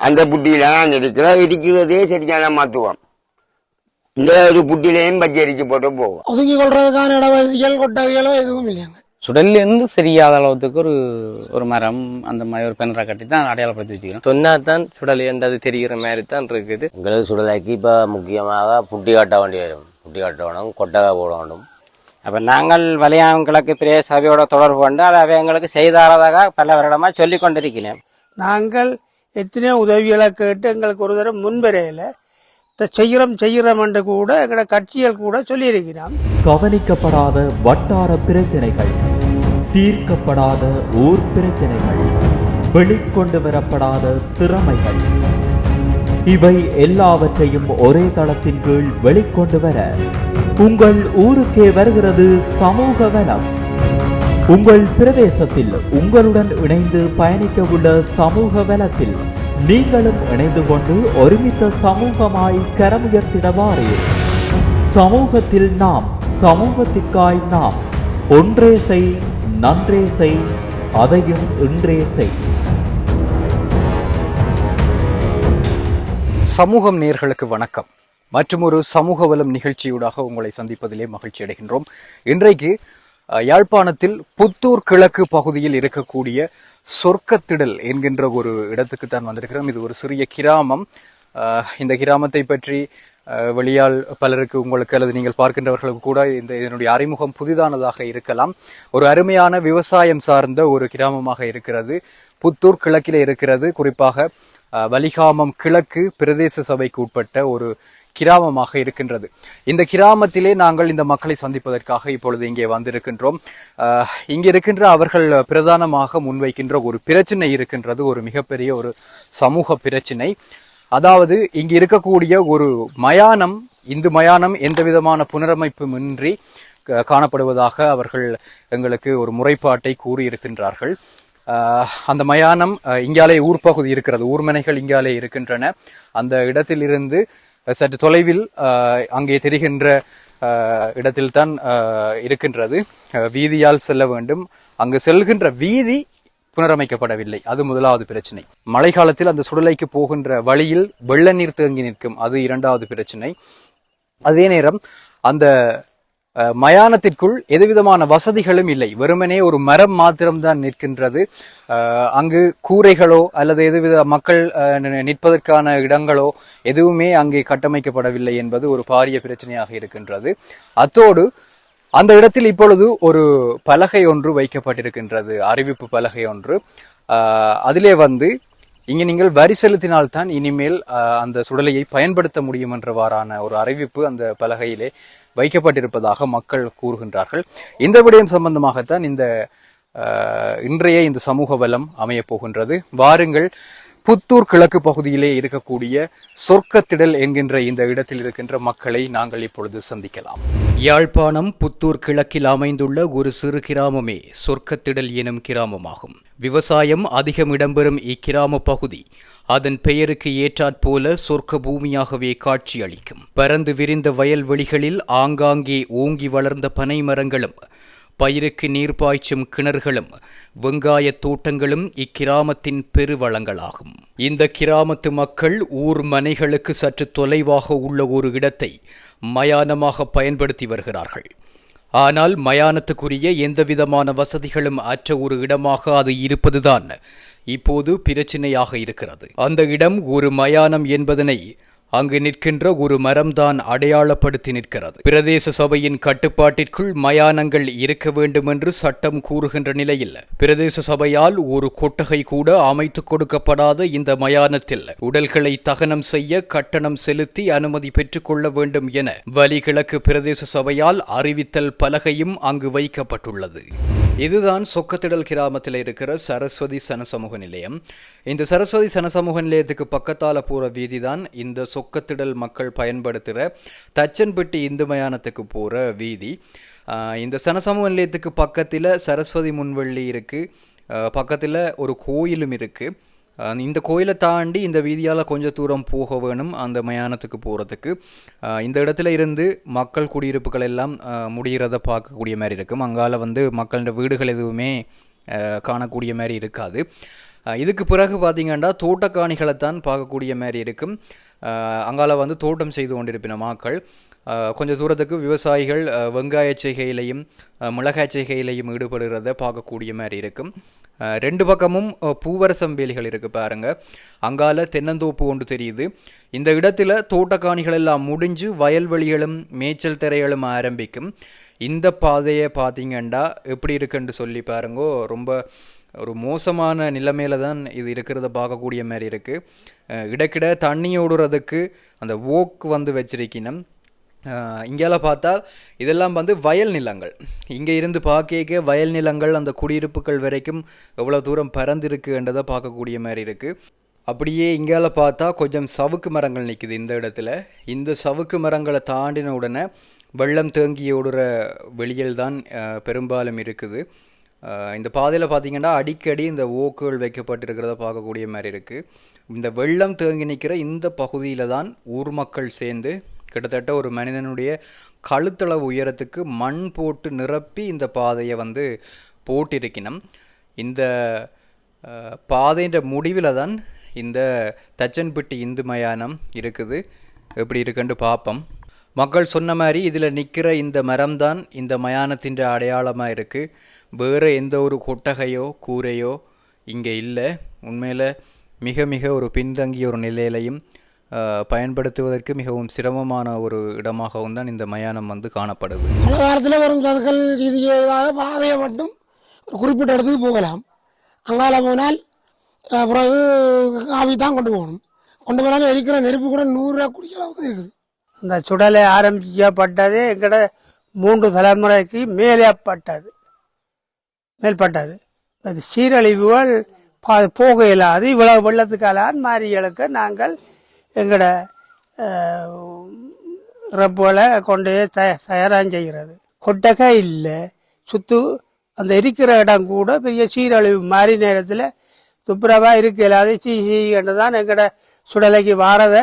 அந்த புட்டியில தான் இருக்கிற இருக்கிறதே சரியான மாத்துவோம் இந்த ஒரு புட்டிலையும் அரிச்சு போட்டு போவோம் ஒதுங்கி கொள்றதுக்கான இடவசதிகள் கொட்டகைகளோ எதுவும் இல்லைங்க. சுடல்ல இருந்து சரியாத அளவுக்கு ஒரு ஒரு மரம் அந்த மாதிரி ஒரு பெண்ணரை கட்டி தான் அடையாளப்படுத்தி வச்சுக்கிறோம் சொன்னா தான் சுடல் என்றது தெரிகிற மாதிரி தான் இருக்குது. எங்களுக்கு சுடலைக்கு இப்போ முக்கியமாக புட்டி காட்ட வேண்டி வரும் புட்டி காட்ட வேணும் கொட்டகை போட வேண்டும். அப்ப நாங்கள் வலியாம் கிழக்கு பிரே சபையோட தொடர்பு கொண்டு அதை அவ எங்களுக்கு செய்தாரதாக பல வருடமா சொல்லிக் கொண்டிருக்கிறேன். நாங்கள் எத்தனையோ உதவிகளை கேட்டு எங்களுக்கு ஒரு தடவை முன்வரையில செய்கிறோம் செய்கிறோம் என்று கூட எங்களோட கட்சிகள் கூட சொல்லியிருக்கிறோம் கவனிக்கப்படாத வட்டார பிரச்சனைகள் தீர்க்கப்படாத ஊர் பிரச்சனைகள் வெளிக்கொண்டு வரப்படாத திறமைகள் இவை எல்லாவற்றையும் ஒரே தளத்தின் கீழ் வெளிக்கொண்டு வர உங்கள் ஊருக்கே வருகிறது சமூக வனம். உங்கள் பிரதேசத்தில் உங்களுடன் இணைந்து பயணிக்க உள்ள சமூக வலத்தில் நீங்களும் இணைந்து கொண்டு ஒருமித்த சமூகமாய் கரமுயர்த்திடவாறு. சமூகத்தில் நாம் சமூகத்திற்காய் நாம் ஒன்றே செய் நன்றே செய் அதையும் இன்றே செய். சமூகம் நேர்களுக்கு வணக்கம். மற்றும் ஒரு சமூக வலம் நிகழ்ச்சியூடாக உங்களை சந்திப்பதிலே மகிழ்ச்சி அடைகின்றோம் இன்றைக்கு யாழ்ப்பாணத்தில் புத்தூர் கிழக்கு பகுதியில் இருக்கக்கூடிய சொர்க்கத்திடல் என்கின்ற ஒரு இடத்துக்கு தான் வந்திருக்கிறோம். இது ஒரு சிறிய கிராமம். இந்த கிராமத்தை பற்றி வெளியால் பலருக்கு உங்களுக்கு அல்லது நீங்கள் பார்க்கின்றவர்களுக்கு கூட இந்த இதனுடைய அறிமுகம் புதிதானதாக இருக்கலாம். ஒரு அருமையான விவசாயம் சார்ந்த ஒரு கிராமமாக இருக்கிறது. புத்தூர் கிழக்கிலே இருக்கிறது. குறிப்பாக வலிகாமம் கிழக்கு பிரதேச சபைக்கு உட்பட்ட ஒரு கிராமமாக இருக்கின்றது. இந்த கிராமத்திலே நாங்கள் இந்த மக்களை சந்திப்பதற்காக இப்பொழுது இங்கே வந்திருக்கின்றோம். இங்கே இருக்கின்ற அவர்கள் பிரதானமாக முன்வைக்கின்ற ஒரு பிரச்சனை இருக்கின்றது. ஒரு மிகப்பெரிய ஒரு சமூக பிரச்சனை. அதாவது இங்கு இருக்கக்கூடிய ஒரு மயானம் இந்து மயானம் எந்த விதமான புனரமைப்புமின்றி க- காணப்படுவதாக அவர்கள் எங்களுக்கு ஒரு முறைப்பாட்டை கூறியிருக்கின்றார்கள். அந்த மயானம் இங்காலே ஊர் பகுதி இருக்கிறது. ஊர்மனைகள் இங்காலே இருக்கின்றன. அந்த இடத்திலிருந்து சற்று தொலைவில் அங்கே தெரிகின்ற இடத்தில்தான் இருக்கின்றது. வீதியால் செல்ல வேண்டும். அங்கு செல்கின்ற வீதி புனரமைக்கப்படவில்லை. அது முதலாவது பிரச்சனை. மழை காலத்தில் அந்த சுடலைக்கு போகின்ற வழியில் வெள்ள நீர் தேங்கி நிற்கும். அது இரண்டாவது பிரச்சனை. அதே நேரம் அந்த மயானத்திற்குள் எதுவிதமான வசதிகளும் இல்லை. வெறுமனே ஒரு மரம் மாத்திரம்தான் நிற்கின்றது. அங்கு கூரைகளோ அல்லது எதுவித மக்கள் நிற்பதற்கான இடங்களோ எதுவுமே அங்கே கட்டமைக்கப்படவில்லை என்பது ஒரு பாரிய பிரச்சனையாக இருக்கின்றது. அத்தோடு அந்த இடத்தில் இப்பொழுது ஒரு பலகை ஒன்று வைக்கப்பட்டிருக்கின்றது. அறிவிப்பு பலகை ஒன்று. அதிலே வந்து இங்கே நீங்கள் வரி செலுத்தினால்தான் இனிமேல் அந்த சுடலையை பயன்படுத்த முடியும் என்றவாறான ஒரு அறிவிப்பு அந்த பலகையிலே வைக்கப்பட்டிருப்பதாக மக்கள் கூறுகின்றார்கள். இந்த விடயம் சம்பந்தமாகத்தான் இந்த இன்றைய இந்த சமூக வலம் அமையப் போகின்றது. வாருங்கள் புத்தூர் கிழக்கு பகுதியிலே இருக்கக்கூடிய சொர்க்கத்திடல் என்கின்ற இந்த இடத்தில் இருக்கின்ற மக்களை நாங்கள் இப்பொழுது சந்திக்கலாம். யாழ்ப்பாணம் புத்தூர் கிழக்கில் அமைந்துள்ள ஒரு சிறு கிராமமே சொர்க்கத்திடல் எனும் கிராமமாகும். விவசாயம் அதிகம் இடம்பெறும் இக்கிராம பகுதி அதன் பெயருக்கு ஏற்றாற்போல சொர்க்க பூமியாகவே காட்சியளிக்கும். பரந்து விரிந்த வயல்வெளிகளில் ஆங்காங்கே ஓங்கி வளர்ந்த பனை மரங்களும் பயிருக்கு நீர் பாய்ச்சும் கிணறுகளும் வெங்காயத் தோட்டங்களும் இக்கிராமத்தின் பெருவளங்களாகும். இந்த கிராமத்து மக்கள் ஊர் மனைகளுக்கு சற்று தொலைவாக உள்ள ஒரு இடத்தை மயானமாக பயன்படுத்தி வருகிறார்கள். ஆனால் மயானத்துக்குரிய எந்தவிதமான வசதிகளும் அற்ற ஒரு இடமாக அது இருப்பதுதான் இப்போது பிரச்சினையாக இருக்கிறது. அந்த இடம் ஒரு மயானம் என்பதனை அங்கு நிற்கின்ற ஒரு மரம்தான் அடையாளப்படுத்தி நிற்கிறது. பிரதேச சபையின் கட்டுப்பாட்டிற்குள் மயானங்கள் இருக்க வேண்டும் என்று சட்டம் கூறுகின்ற நிலையில் பிரதேச சபையால் ஒரு கொட்டகை கூட அமைத்துக் கொடுக்கப்படாத இந்த மயானத்தில் உடல்களை தகனம் செய்ய கட்டணம் செலுத்தி அனுமதி பெற்றுக்கொள்ள வேண்டும் என வலிகிழக்கு பிரதேச சபையால் அறிவித்தல் பலகையும் அங்கு வைக்கப்பட்டுள்ளது. இதுதான் சொக்கத்திடல் கிராமத்தில் இருக்கிற சரஸ்வதி சனசமூக நிலையம். இந்த சரஸ்வதி சனசமூக நிலையத்துக்கு பக்கத்தால போற வீதி தான் இந்த சொக்கத்திடல் மக்கள் பயன்படுத்துகிற தச்சன்பட்டி இந்து மயானத்துக்கு போகிற வீதி இந்த சனசமூக நிலையத்துக்கு பக்கத்தில் சரஸ்வதி முன்வள்ளி இருக்குது பக்கத்தில் ஒரு கோயிலும் இருக்குது இந்த கோயிலை தாண்டி இந்த வீதியால் கொஞ்சம் தூரம் போக வேணும் அந்த மயானத்துக்கு போகிறதுக்கு இந்த இடத்துல இருந்து மக்கள் குடியிருப்புகள் எல்லாம் முடிகிறத பார்க்கக்கூடிய மாதிரி இருக்கும். அங்கால வந்து மக்களோட வீடுகள் எதுவுமே காணக்கூடிய மாதிரி இருக்காது. இதுக்கு பிறகு பார்த்தீங்கன்னா தோட்டக்காணிகளைத்தான் பார்க்கக்கூடிய மாதிரி இருக்கும். அங்கால வந்து தோட்டம் செய்து கொண்டிருப்பின மாக்கள் கொஞ்சம் கொஞ்ச தூரத்துக்கு விவசாயிகள் வெங்காய செய்கையிலையும் மிளகாய் செய்கையிலையும் ஈடுபடுகிறத பார்க்கக்கூடிய மாதிரி இருக்கும் ரெண்டு பக்கமும் பூவரசம் வேலிகள் இருக்குது பாருங்கள் அங்கால தென்னந்தோப்பு ஒன்று தெரியுது. இந்த இடத்துல தோட்டக்காணிகள் எல்லாம் முடிஞ்சு வயல்வெளிகளும் மேய்ச்சல் திரைகளும் ஆரம்பிக்கும். இந்த பாதையை பார்த்தீங்கன்னா எப்படி இருக்குன்னு சொல்லி பாருங்கோ ரொம்ப ஒரு மோசமான நிலைமையில தான் இது இருக்கிறத பார்க்கக்கூடிய மாதிரி இருக்குது இடக்கிட தண்ணி ஓடுறதுக்கு அந்த ஓக் வந்து வச்சிருக்கணும். இங்கேல பார்த்தா இதெல்லாம் வந்து வயல் நிலங்கள். இங்கே இருந்து பார்க்க வயல் நிலங்கள் அந்த குடியிருப்புகள் வரைக்கும் எவ்வளோ தூரம் பறந்துருக்குன்றதை பார்க்கக்கூடிய மாதிரி இருக்குது அப்படியே இங்கால பார்த்தா கொஞ்சம் சவுக்கு மரங்கள் நிற்குது இந்த இடத்துல. இந்த சவுக்கு மரங்களை தாண்டின உடனே வெள்ளம் தேங்கி ஓடுற வெளியில் தான் பெரும்பாலும் இருக்குது. இந்த பாதையில் பார்த்தீங்கன்னா அடிக்கடி இந்த ஓக்குகள் வைக்கப்பட்டிருக்கிறத பார்க்கக்கூடிய மாதிரி இருக்குது இந்த வெள்ளம் தேங்கி நிற்கிற இந்த பகுதியில் தான் ஊர் மக்கள் சேர்ந்து கிட்டத்தட்ட ஒரு மனிதனுடைய கழுத்தளவு உயரத்துக்கு மண் போட்டு நிரப்பி இந்த பாதையை வந்து போட்டிருக்கணும். இந்த பாதைன்ற முடிவில் தான் இந்த தச்சன்பட்டி இந்து மயானம் இருக்குது. எப்படி இருக்குன்னு பார்ப்போம் மக்கள் சொன்ன மாதிரி இதில் நிற்கிற இந்த மரம் தான் இந்த மயானத்தின் அடையாளமாக இருக்குது வேறு எந்த ஒரு கொட்டகையோ கூரையோ இங்கே இல்லை. உண்மையில் மிக மிக ஒரு பின்தங்கிய ஒரு நிலையிலையும் பயன்படுத்துவதற்கு மிகவும் சிரமமான ஒரு இடமாகவும் தான் இந்த மயானம் வந்து காணப்படுது. மழை காலத்தில் வரும் சதுக்கல் ரீதியாக பாதையை மட்டும் ஒரு குறிப்பிட்ட இடத்துக்கு போகலாம். அங்கால போனால் பிறகு காவி தான் கொண்டு போகணும். கொண்டு போனாலும் எரிக்கிற நெருப்பு கூட நூறு ரூபா குடிக்க அளவுக்கு இருக்குது. இந்த சுடலை ஆரம்பிக்கப்பட்டதே எங்கட மூன்று தலைமுறைக்கு மேலேப்பட்டது மேல்பட்டது. அது சீரழிவுகள் பா போக இயலாது இவ்வளவு வெள்ளத்துக்காலான் மாறிகளுக்கு நாங்கள் எங்களோட ரப்புகளை கொண்டு போய் தய தயாராக செய்கிறது. கொட்டகை இல்லை. சுத்து அந்த இருக்கிற இடம் கூட பெரிய சீரழிவு மாறி நேரத்தில் துப்புரவா இருக்க. இல்லாத சீ சீன்னு தான் எங்களோட சுடலைக்கு வாரத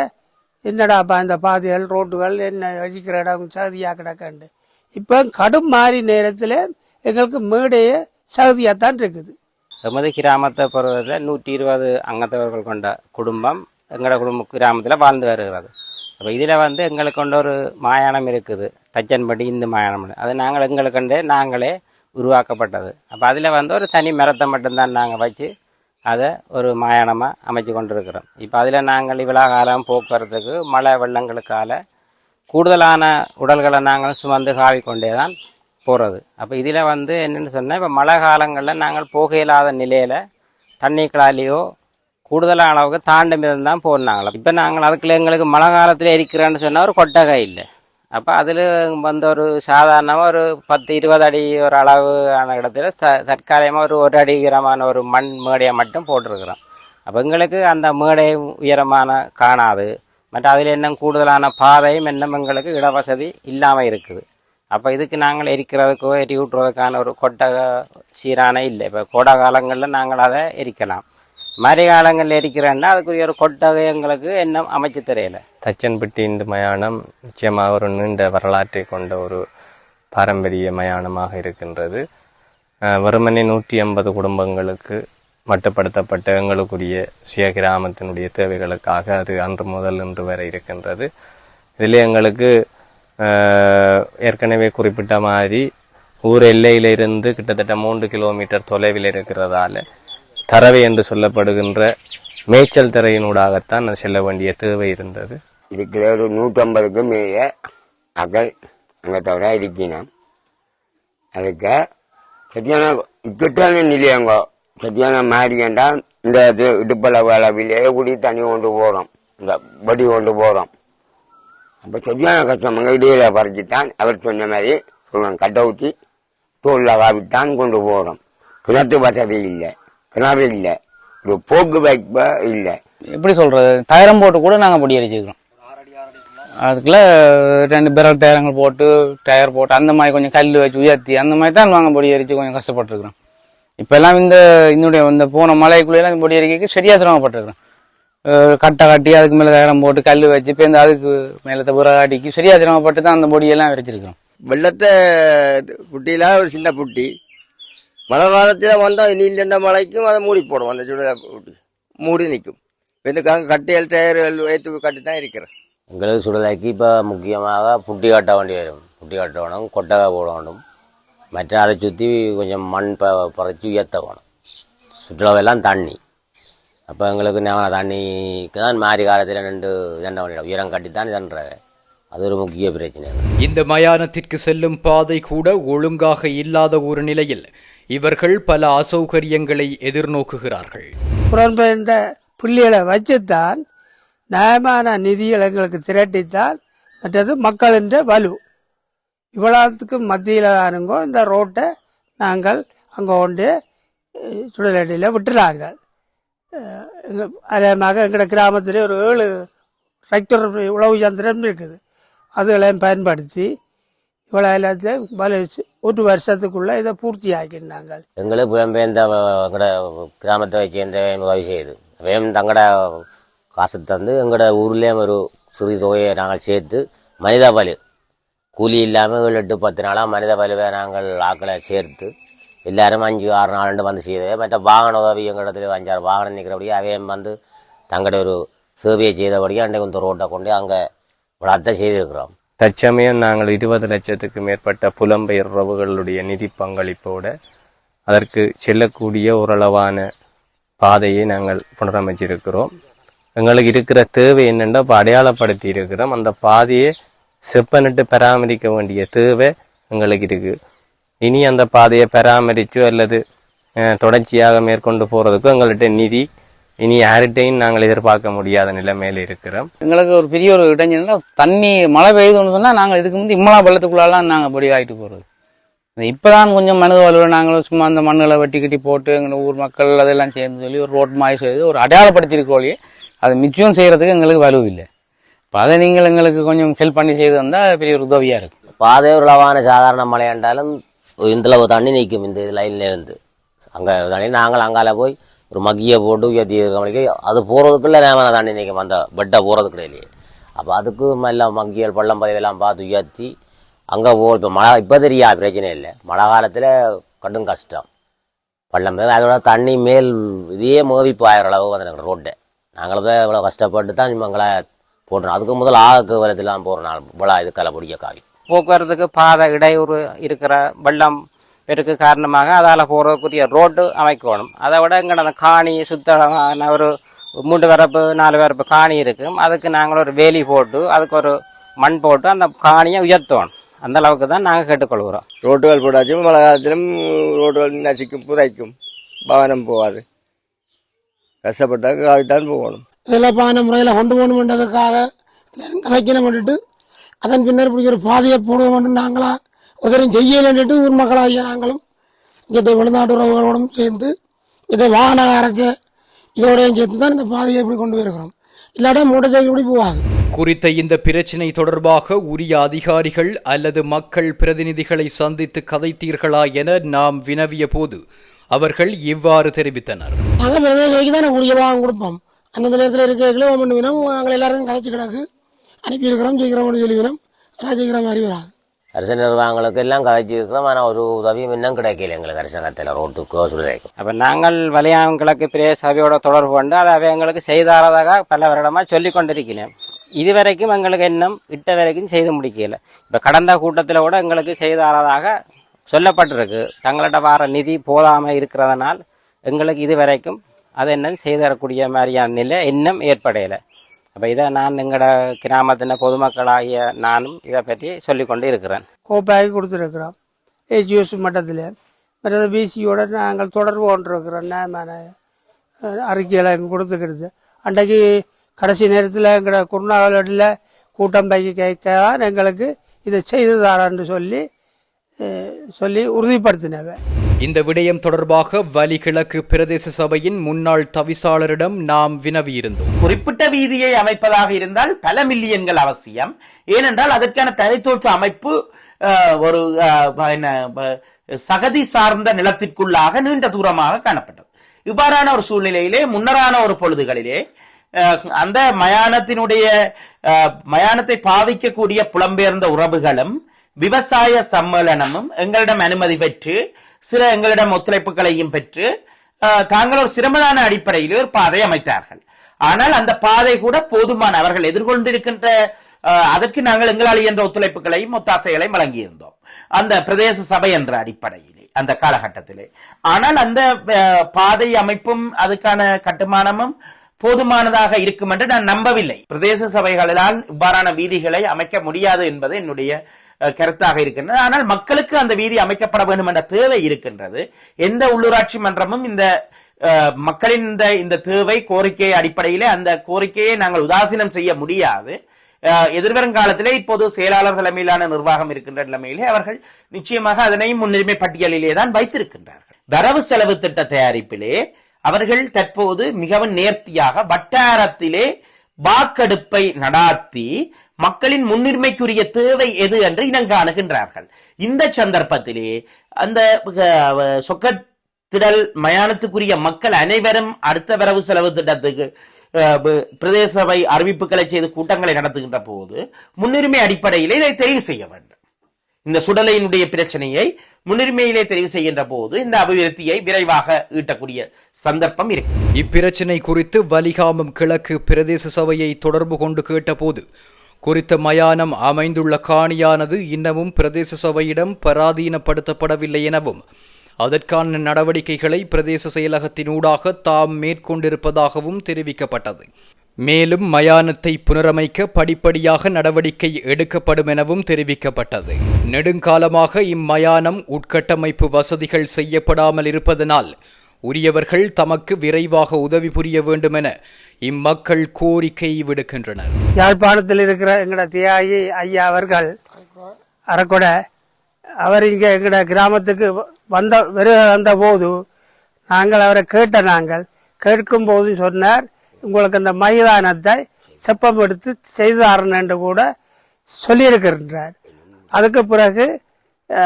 என்னடாப்பா இந்த பாதைகள் ரோட்டுகள் என்ன அழிக்கிற இடம் சகதியாக கிடக்கண்டு. இப்போ கடும் மாறி நேரத்தில் எங்களுக்கு மேடையே சகதியாகத்தான் இருக்குது எமது கிராமத்தை பொறுத்தவரை நூற்றி இருபது அங்கத்தவர்கள் கொண்ட குடும்பம் எங்களோட குடும்ப கிராமத்தில் வாழ்ந்து வருகிறது. அப்போ இதில் வந்து எங்களுக்கு கொண்ட ஒரு மாயாணம் இருக்குது. தச்சன்படி இந்து மாயாணம் அது நாங்கள் எங்களுக்கண்டே நாங்களே உருவாக்கப்பட்டது. அப்போ அதில் வந்து ஒரு தனி மரத்தை மட்டும்தான் நாங்கள் வச்சு அதை ஒரு மாயாணமாக அமைச்சு கொண்டிருக்கிறோம். இப்போ அதில் நாங்கள் இவ்வளோ காலம் போக்குவரத்துக்கு மழை வெள்ளங்களுக்கால கூடுதலான உடல்களை நாங்கள் சுமந்து காவி கொண்டே தான் போகிறது அப்போ இதில் வந்து என்னென்னு சொன்னால் இப்போ மழை காலங்களில் நாங்கள் போக இல்லாத நிலையில் தண்ணிக்களாலேயோ கூடுதலான அளவுக்கு தாண்ட மிதம் தான் போனாங்களா இப்போ நாங்கள் அதுக்குள்ள எங்களுக்கு மழை காலத்தில் இருக்கிறேன்னு சொன்னால் ஒரு கொட்டகை இல்லை. அப்போ அதில் வந்து ஒரு சாதாரணமாக ஒரு பத்து இருபது அடி ஒரு அளவு ஆன இடத்துல ச தற்காலிகமாக ஒரு ஒரு அடி உயரமான ஒரு மண் மேடையை மட்டும் போட்டிருக்கிறோம். அப்போ எங்களுக்கு அந்த மேடை உயரமான காணாது. மற்ற அதில் இன்னும் கூடுதலான பாதையும் இன்னும் எங்களுக்கு இடவசதி இல்லாமல் இருக்குது. அப்போ இதுக்கு நாங்கள் எரிக்கிறதுக்கோ எரி விட்டுறதுக்கான ஒரு கொட்டக சீரான இல்லை. இப்போ கோடை காலங்களில் நாங்கள் அதை எரிக்கலாம். மழை காலங்களில் எரிக்கிறேன்னா அதுக்குரிய ஒரு கொட்டகை எங்களுக்கு என்ன அமைச்சு தெரியல. தச்சன்பட்டி இந்து மயானம் நிச்சயமாக ஒரு நீண்ட வரலாற்றை கொண்ட ஒரு பாரம்பரிய மயானமாக இருக்கின்றது. வெறுமனே நூற்றி ஐம்பது குடும்பங்களுக்கு மட்டுப்படுத்தப்பட்ட எங்களுக்குரிய சுய கிராமத்தினுடைய தேவைகளுக்காக அது அன்று முதல் இன்று வரை இருக்கின்றது. இதில் எங்களுக்கு ஏற்கனவே குறிப்பிட்ட மாதிரி ஊர் எல்லையிலிருந்து கிட்டத்தட்ட மூன்று கிலோமீட்டர் தொலைவில் இருக்கிறதால தரவை என்று சொல்லப்படுகின்ற மேய்ச்சல் திரையினூடாகத்தான் நான் செல்ல வேண்டிய தேவை இருந்தது. இருக்கிற ஒரு நூற்றம்பதுக்கு மேலே மக்கள் அங்கே தவிர இருக்கணும் அதுக்கு சரியான இக்கட்டான நிலையங்க சரியான மாறியண்டா இந்த இது இடுப்பளவு அளவிலே குடி தண்ணி கொண்டு போகிறோம் இந்த வடி கொண்டு போகிறோம் அப்போ சரியான கஷ்டம் இடையில பறிச்சுத்தான் அவர் சொன்ன மாதிரி சொல்லுவாங்க கட்டை ஊற்றி தோலில் காவித்தான் கொண்டு போகிறோம் கிணத்து வசதி இல்லை கிணறு இல்லை ஒரு போக்கு வைப்ப இல்லை. எப்படி சொல்கிறது டயரம் போட்டு கூட நாங்கள் பொடி அடிச்சிருக்கிறோம் அதுக்குள்ள ரெண்டு பிறல் டயரங்கள் போட்டு டயர் போட்டு அந்த மாதிரி கொஞ்சம் கல் வச்சு உயர்த்தி அந்த மாதிரி தான் நாங்கள் பொடி அரிச்சு கொஞ்சம் கஷ்டப்பட்டுருக்குறோம். இப்போ எல்லாம் இந்த என்னுடைய இந்த போன மலைக்குள்ளேலாம் இந்த பொடி அரிக்கைக்கு சரியா சிரமப்பட்டுருக்குறோம். கட்டை கட்டி அதுக்கு மேலே டயரம் போட்டு கல் வச்சு இப்போ இந்த அதுக்கு மேலே புறகாட்டிக்கு சரியா சிரமப்பட்டு தான் அந்த பொடியெல்லாம் விரைச்சிருக்கிறோம். வெள்ளத்தை புட்டியில ஒரு சின்ன புட்டி. மழை காலத்தில் வந்தால் இனி இல்லைன்னா மழைக்கும் அதை மூடி போடும் அந்த சுடலை கூட்டி. மூடி நிற்கும். இதுக்காக கட்டியல் டயர்கள் வைத்து கட்டி தான் இருக்கிறேன் எங்களுக்கு சுடுதலைக்கு இப்போ முக்கியமாக புட்டி கட்ட வேண்டி வரும் புட்டி கட்ட வேணும் கொட்டகை போட வேண்டும். மற்ற அதை சுற்றி கொஞ்சம் மண் ப பறிச்சு உயர்த்த வேணும். சுற்றுலாவெல்லாம் தண்ணி. அப்போ எங்களுக்கு நான் தண்ணிக்கு தான் மாறி காலத்தில் ரெண்டு தண்டை உயரம் கட்டி தான் தண்டுறாங்க அது ஒரு முக்கிய பிரச்சனை. இந்த மயானத்திற்கு செல்லும் பாதை கூட ஒழுங்காக இல்லாத ஒரு நிலையில் இவர்கள் பல அசௌகரியங்களை எதிர்நோக்குகிறார்கள். புலம்பெயர்ந்த புள்ளிகளை வச்சுத்தான் நியாயமான நிதிகள் எங்களுக்கு திரட்டித்தான் மற்றது மக்களின் வலு. இவ்வளவுக்கும் மத்தியில் தானுங்கோ இந்த ரோட்டை நாங்கள் அங்கே கொண்டு சுடலடியில் விட்டுறாங்க. அதேமாக எங்களோட கிராமத்திலே ஒரு ஏழு டிராக்டர் உழவு இயந்திரம் இருக்குது. அதுகளையும் பயன்படுத்தி இவ்வளோ எல்லாத்தையும் பல ஒரு வருஷத்துக்குள்ளே இதை பூர்த்தி ஆக்கினாங்க. எங்களுக்கு புலம்பெயர்ந்த எங்களோட கிராமத்தை சேர்ந்த உதவி செய்யுது வேம் தங்களோட காசு தந்து எங்களோட ஊர்லேயும் ஒரு சிறு தொகையை நாங்கள் சேர்த்து மனித பலு கூலி இல்லாமல் ஏழு எட்டு பத்து நாளாக மனித பலுவை நாங்கள் ஆக்களை சேர்த்து எல்லாரும் அஞ்சு ஆறு நாலு வந்து செய்தது. மற்ற வாகன உதவி எங்களிடத்துல அஞ்சாறு வாகனம் நிற்கிறபடியே அவையும் வந்து தங்களோட ஒரு சேவையை செய்தபடியே அன்றைக்கு இந்த ரோட்டை கொண்டு அங்கே வளர்த்த செய்திருக்கிறோம். தற்சமயம் நாங்கள் இருபது லட்சத்துக்கு மேற்பட்ட புலம்பெயர் உறவுகளுடைய நிதி பங்களிப்போடு அதற்கு செல்லக்கூடிய ஓரளவான பாதையை நாங்கள் புனரமைச்சிருக்கிறோம். எங்களுக்கு இருக்கிற தேவை என்னென்னா இப்போ அடையாளப்படுத்தி இருக்கிறோம் அந்த பாதையை செப்பனிட்டு பராமரிக்க வேண்டிய தேவை எங்களுக்கு இருக்குது இனி அந்த பாதையை பராமரிச்சோ அல்லது தொடர்ச்சியாக மேற்கொண்டு போறதுக்கோ எங்கள்கிட்ட நிதி இனி யார்கிட்டையும் நாங்கள் எதிர்பார்க்க முடியாத நிலைமையில இருக்கிறோம். எங்களுக்கு ஒரு பெரிய ஒரு இடைஞ்சல்னா தண்ணி மழை பெய்யுதுன்னு சொன்னால் நாங்கள் இதுக்கு முந்தி இம்மலா பள்ளத்துக்குள்ளெல்லாம் நாங்கள் படி ஆகிட்டு போகிறது இப்போதான் கொஞ்சம் மனித வலுவில் நாங்களும் சும்மா அந்த மண்ணில் வெட்டி கட்டி போட்டு எங்கள் ஊர் மக்கள் அதெல்லாம் சேர்ந்து சொல்லி ஒரு ரோட் மாதிரி செய்து ஒரு அடையாளப்படுத்தியிருக்கோழியே அது மிச்சம் செய்கிறதுக்கு எங்களுக்கு வலு இல்லை. இப்போ அதை நீங்கள் எங்களுக்கு கொஞ்சம் ஹெல்ப் பண்ணி செய்து வந்தால் பெரிய ஒரு உதவியாக இருக்கும். பாதை உருளவான சாதாரண மழை என்றாலும் இந்தளவு தண்ணி நிற்கும் இந்த லைன்லேருந்து. அங்கே தண்ணி நாங்கள் அங்கால போய் ஒரு மக்கியை போட்டு உயர்த்தி இருக்க அது போகிறதுக்குள்ளே நேமான தண்ணி நிற்கும் அந்த பெட்டை போகிறதுக்கு இடையிலேயே அப்போ அதுக்கு எல்லாம் மக்கியல் பள்ளம் பதவியெல்லாம் பார்த்து உயர்த்தி அங்கே போ இப்போ மழை இப்போ தெரியா பிரச்சனை இல்லை. மழை காலத்தில் கடும் கஷ்டம். பள்ளம் அதோட தண்ணி மேல் இதே மோவி பாயிற அளவு வந்து ரோட்டை நாங்கள் தான் இவ்வளோ கஷ்டப்பட்டு தான் எங்களை போடுறோம். அதுக்கு முதல் ஆக்கு வரத்துலாம் போடுறோம் இவ்வளோ இவ்வளோ இதுக்கெல்லாம் பிடிக்க காவி போக்குவரத்துக்கு பாதை இடையூறு இருக்கிற வெள்ளம் பெருக்கு காரணமாக அதால் போகிறதுக்குரிய ரோடு அமைக்கணும். அதை விட எங்கட அந்த காணி சுத்தமான ஒரு மூன்று வரப்பு நாலு வரப்பு காணி இருக்கும். அதுக்கு நாங்கள் ஒரு வேலி போட்டு அதுக்கு ஒரு மண் போட்டு அந்த காணியை உயர்த்தணும். அந்த அளவுக்கு தான் நாங்கள் கேட்டுக்கொள்கிறோம். ரோட்டுகள் போட்டாச்சும் மழை காலத்திலும் ரோட்டுகள் நசிக்கும் புதைக்கும். வாகனம் போகாது. கஷ்டப்பட்டாங்க காவித்தான் போகணும். சிறப்பான முறையில் கொண்டு போகணுன்றதுக்காக கதைக்கணும் பண்ணிட்டு அதன் பின்னர் இப்படி ஒரு பாதையை போடுவோம் நாங்களா உதவியும் செய்யலன்ட்டு ஊர் மக்களாகிய நாங்களும் இதை வெளிநாட்டு உறவுகளோடும் சேர்ந்து இதை வாகனகாரத்தை இதோடையும் சேர்த்து தான் இந்த பாதையை இப்படி கொண்டு போயிருக்கிறோம் இல்லாட்டா மோட்டர் சைக்கிள் இப்படி போகாது. குறித்த இந்த பிரச்சினை தொடர்பாக உரிய அதிகாரிகள் அல்லது மக்கள் பிரதிநிதிகளை சந்தித்து கதைத்தீர்களா என நாம் வினவிய போது அவர்கள் இவ்வாறு தெரிவித்தனர். நாங்கள் பிரதேச தான் கூடிய வாங்க கொடுப்போம். அந்தந்த நேரத்தில் இருக்க கிலோ பண்ணுவினோம் நாங்கள் எல்லாரும் கதைச்சு கிடக்கு. அனுப்பியிருக்கிறோம் ஜெயிக்கிறோம்னு சொல்லிவினோம் ஆனால் ஜெயிக்கிற மாதிரி வராது அரசு நிர்வாகங்களுக்கு எல்லாம் கதைச்சிருக்கிறோம் ஆனால் ஒரு உதவியும் இன்னும் கிடைக்கல எங்களுக்கு அரசாங்கத்தில் ரோட்டுக்கோ சுடுதைக்கும் அப்போ நாங்கள் வலியாம் கிழக்கு பிரதேச சபையோட தொடர்பு கொண்டு அதை அவை எங்களுக்கு செய்தாரதாக பல வருடமாக சொல்லி கொண்டிருக்கிறேன் இதுவரைக்கும் எங்களுக்கு இன்னும் இட்ட வரைக்கும் செய்து முடிக்கல இப்போ கடந்த கூட்டத்தில் கூட எங்களுக்கு செய்தாரதாக சொல்லப்பட்டிருக்கு தங்கள்கிட்ட வர நிதி போதாமல் இருக்கிறதுனால் எங்களுக்கு இதுவரைக்கும் அதை இன்னும் செய்து தரக்கூடிய மாதிரியான நிலை இன்னும் ஏற்படையலை அப்போ இதை நான் எங்களோட கிராமத்தின பொதுமக்களாகிய நானும் இதை பற்றி சொல்லிக்கொண்டு இருக்கிறேன். கோப்பாகி கொடுத்துருக்குறோம். ஏஜிஎஸ் மட்டத்தில். மற்றது பிசியோட நாங்கள் தொடர்பு கொண்டிருக்கிறோம். நியாயமான அஹ், அறிக்கைகளை கொடுத்துக்கிறது. அன்றைக்கு கடைசி நேரத்தில் எங்களோட குருநாகலில் கூட்டம் பைக்கு கேட்க எங்களுக்கு இதை செய்து தாரான்னு சொல்லி சொல்லி உறுதிப்படுத்தினவன். இந்த விடயம் தொடர்பாக வலிகிழக்கு பிரதேச சபையின் முன்னாள் தவிசாளரிடம் நாம் வினவியிருந்தோம். குறிப்பிட்ட வீதியை அமைப்பதாக இருந்தால் பல மில்லியன்கள் அவசியம். ஏனென்றால் அதற்கான தனித்தோற்ற அமைப்பு ஒரு என்ன சகதி சார்ந்த நிலத்திற்குள்ளாக நீண்ட தூரமாக காணப்பட்டது. இவ்வாறான ஒரு சூழ்நிலையிலே முன்னரான ஒரு பொழுதுகளிலே அந்த மயானத்தினுடைய மயானத்தை பாவிக்கக்கூடிய புலம்பெயர்ந்த உறவுகளும் விவசாய சம்மேளனமும் எங்களிடம் அனுமதி பெற்று சில எங்களிடம் ஒத்துழைப்புகளையும் பெற்று தாங்கள் ஒரு சிரமதான அடிப்படையில் ஒரு பாதை அமைத்தார்கள். ஆனால் அந்த பாதை கூட போதுமான அவர்கள் எதிர்கொண்டிருக்கின்ற அதற்கு நாங்கள் எங்களால் இயன்ற ஒத்துழைப்புகளையும் ஒத்தாசைகளையும் வழங்கியிருந்தோம். அந்த பிரதேச சபை என்ற அடிப்படையிலே அந்த காலகட்டத்திலே. ஆனால் அந்த அஹ், பாதை அமைப்பும் அதுக்கான கட்டுமானமும் போதுமானதாக இருக்கும் என்று நான் நம்பவில்லை. பிரதேச சபைகளால் இவ்வாறான வீதிகளை அமைக்க முடியாது என்பது என்னுடைய கருத்தாக இருக்கின்றது ஆனால் மக்களுக்கு அந்த வீதி அமைக்கப்பட வேண்டும் என்ற தேவை இருக்கின்றது. எந்த உள்ளூராட்சி மன்றமும் இந்த மக்களின் இந்த இந்த தேவை கோரிக்கை அடிப்படையிலே அந்த கோரிக்கையை நாங்கள் உதாசீனம் செய்ய முடியாது. எதிர்வரும் காலத்திலே இப்போது செயலாளர் தலைமையிலான நிர்வாகம் இருக்கின்ற நிலைமையிலே அவர்கள் நிச்சயமாக அதனையும் முன்னுரிமை பட்டியலிலே தான் வைத்திருக்கின்றார்கள். வரவு செலவு திட்ட தயாரிப்பிலே அவர்கள் தற்போது மிகவும் நேர்த்தியாக வட்டாரத்திலே வாக்கெடுப்பை நடாத்தி மக்களின் முன்னுரிமைக்குரிய தேவை எது என்று இனங்காணுகின்றார்கள் இந்த சந்தர்ப்பத்திலே அந்த சொக்கத்திடல் மயானத்துக்குரிய மக்கள் அனைவரும் அடுத்த வரவு செலவு திட்டத்துக்கு பிரதேச சபை அறிவிப்புகளை செய்து கூட்டங்களை நடத்துகின்ற போது முன்னுரிமை அடிப்படையிலே இதை தெரிவு செய்ய வேண்டும். இந்த சுடலையினுடைய பிரச்சனையை முன்னுரிமையிலே தெரிவு செய்கின்ற போது இந்த அபிவிருத்தியை விரைவாக ஈட்டக்கூடிய சந்தர்ப்பம் இருக்கு. இப்பிரச்சனை குறித்து வலிகாமம் கிழக்கு பிரதேச சபையை தொடர்பு கொண்டு கேட்டபோது குறித்த மயானம் அமைந்துள்ள காணியானது இன்னமும் பிரதேச சபையிடம் பராதீனப்படுத்தப்படவில்லை எனவும் அதற்கான நடவடிக்கைகளை பிரதேச செயலகத்தினூடாக தாம் மேற்கொண்டிருப்பதாகவும் தெரிவிக்கப்பட்டது. மேலும் மயானத்தை புனரமைக்க படிப்படியாக நடவடிக்கை எடுக்கப்படும் எனவும் தெரிவிக்கப்பட்டது. நெடுங்காலமாக இம்மயானம் உட்கட்டமைப்பு வசதிகள் செய்யப்படாமல் இருப்பதனால் உரியவர்கள் தமக்கு விரைவாக உதவி புரிய வேண்டும் என இம்மக்கள் கோரிக்கை விடுக்கின்றனர். யாழ்ப்பாணத்தில் இருக்கிற எங்களோட தியாகி ஐயா அவர்கள் அரக்கொடை அவர் இங்கே எங்களோட கிராமத்துக்கு வ- வந்த வெறு வந்த போது நாங்கள் அவரை கேட்ட நாங்கள் கேட்கும் போதும் சொன்னார் உங்களுக்கு அந்த மைதானத்தை செப்பம் எடுத்து செய்து தரணும் என்று கூட சொல்லியிருக்கின்றார். அதுக்கு பிறகு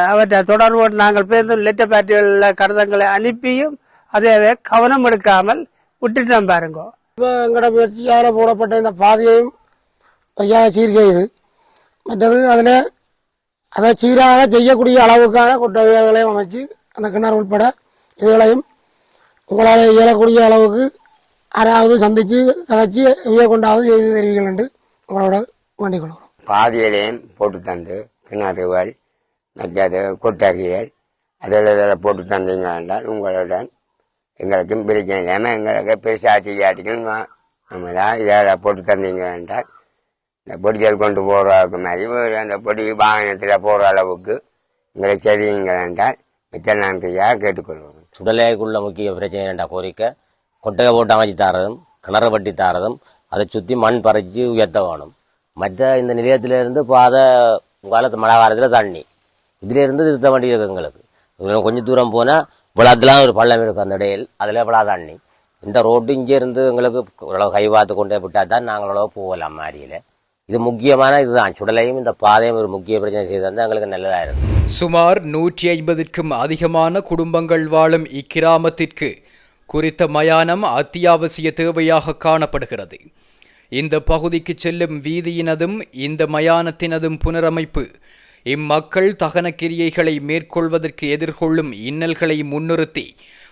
அவற்றை தொடர்போடு நாங்கள் பேருந்து லெட்டர் பேட்டிகளில் கடிதங்களை அனுப்பியும் அதே கவனம் எடுக்காமல் விட்டுட்டோம் பாருங்க. இப்போ எங்களோட முயற்சியால் போடப்பட்ட இந்த பாதையையும் ஐயா சீர் செய்து மற்றது அதில் அதை சீராக செய்யக்கூடிய அளவுக்கான கொட்டகைகளையும் அமைச்சு அந்த கிணறு உட்பட இதுகளையும் உங்களால் இயலக்கூடிய அளவுக்கு யாராவது சந்தித்து கதைச்சி இவைய கொண்டாவது செய்து தருவீர்கள் என்று உங்களோட வேண்டிக் கொள்கிறோம் பாதியிலையும் போட்டு தந்து கிணறுகள் மற்றது கொட்டகைகள் அதில் இதில் போட்டு தந்தீங்க என்றால் உங்களுடன் எங்களுக்கும் பிரச்சனை இல்லாமல் எங்களுக்கு பெருசாட்சி நம்ம தான் இதில் போட்டு தந்தீங்க என்றால் இந்த பொடிகள் கொண்டு போகிறதுக்கு மாதிரி ஒரு அந்த பொடி வாகனத்தில் போகிற அளவுக்கு எங்களை செய்தீங்க என்றால் மித்த நன்றியாக கேட்டுக்கொள்வோம். சுடலைக்குள்ள முக்கிய பிரச்சனை என்ற கோரிக்கை கொட்டகை போட்டு அமைச்சு தாரதும் கிணறு வட்டி தாரதும் அதை சுற்றி மண் பறித்து உயர்த்த வேணும். மற்ற இந்த நிலையத்திலேருந்து பாதை காலத்து மழை காலத்தில் தண்ணி. இதிலேருந்து திருத்த வேண்டியிருக்கு எங்களுக்கு. கொஞ்சம் தூரம் போனால் விழாத்துலாம் ஒரு பள்ளம் இருக்கும் அந்த இடையில். அதில் விழா தண்ணி இந்த ரோட்டு இங்கே இருந்து எங்களுக்கு ஓரளவு கை பார்த்து கொண்டு விட்டால் தான் நாங்கள் போகலாம் மாரியில் இது முக்கியமான இதுதான். சுடலையும் இந்த பாதையும் ஒரு முக்கிய பிரச்சனை செய்தது எங்களுக்கு நல்லதாக இருக்கும். சுமார் நூற்றி ஐம்பதுக்கும் அதிகமான குடும்பங்கள் வாழும் இக்கிராமத்திற்கு குறித்த மயானம் அத்தியாவசிய தேவையாக காணப்படுகிறது. இந்த பகுதிக்கு செல்லும் வீதியினதும் இந்த மயானத்தினதும் புனரமைப்பு இம்மக்கள் தகன கிரியைகளை மேற்கொள்வதற்கு எதிர்கொள்ளும் இன்னல்களை முன்னிறுத்தி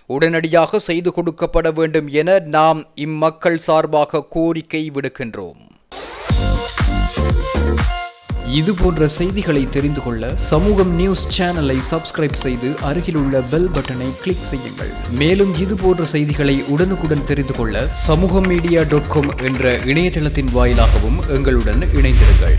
உடனடியாக செய்து கொடுக்கப்பட வேண்டும் என நாம் இம்மக்கள் சார்பாக கோரிக்கை விடுக்கின்றோம். இது போன்ற செய்திகளை தெரிந்து கொள்ள சமூகம் நியூஸ் சேனலை சப்ஸ்கிரைப் செய்து அருகிலுள்ள பெல் பட்டனை கிளிக் செய்யுங்கள். மேலும் இது போன்ற செய்திகளை உடனுக்குடன் தெரிந்து கொள்ள சமூகம் மீடியா டாட் காம் என்ற இணையதளத்தின் வாயிலாகவும் எங்களுடன் இணைந்திருங்கள்.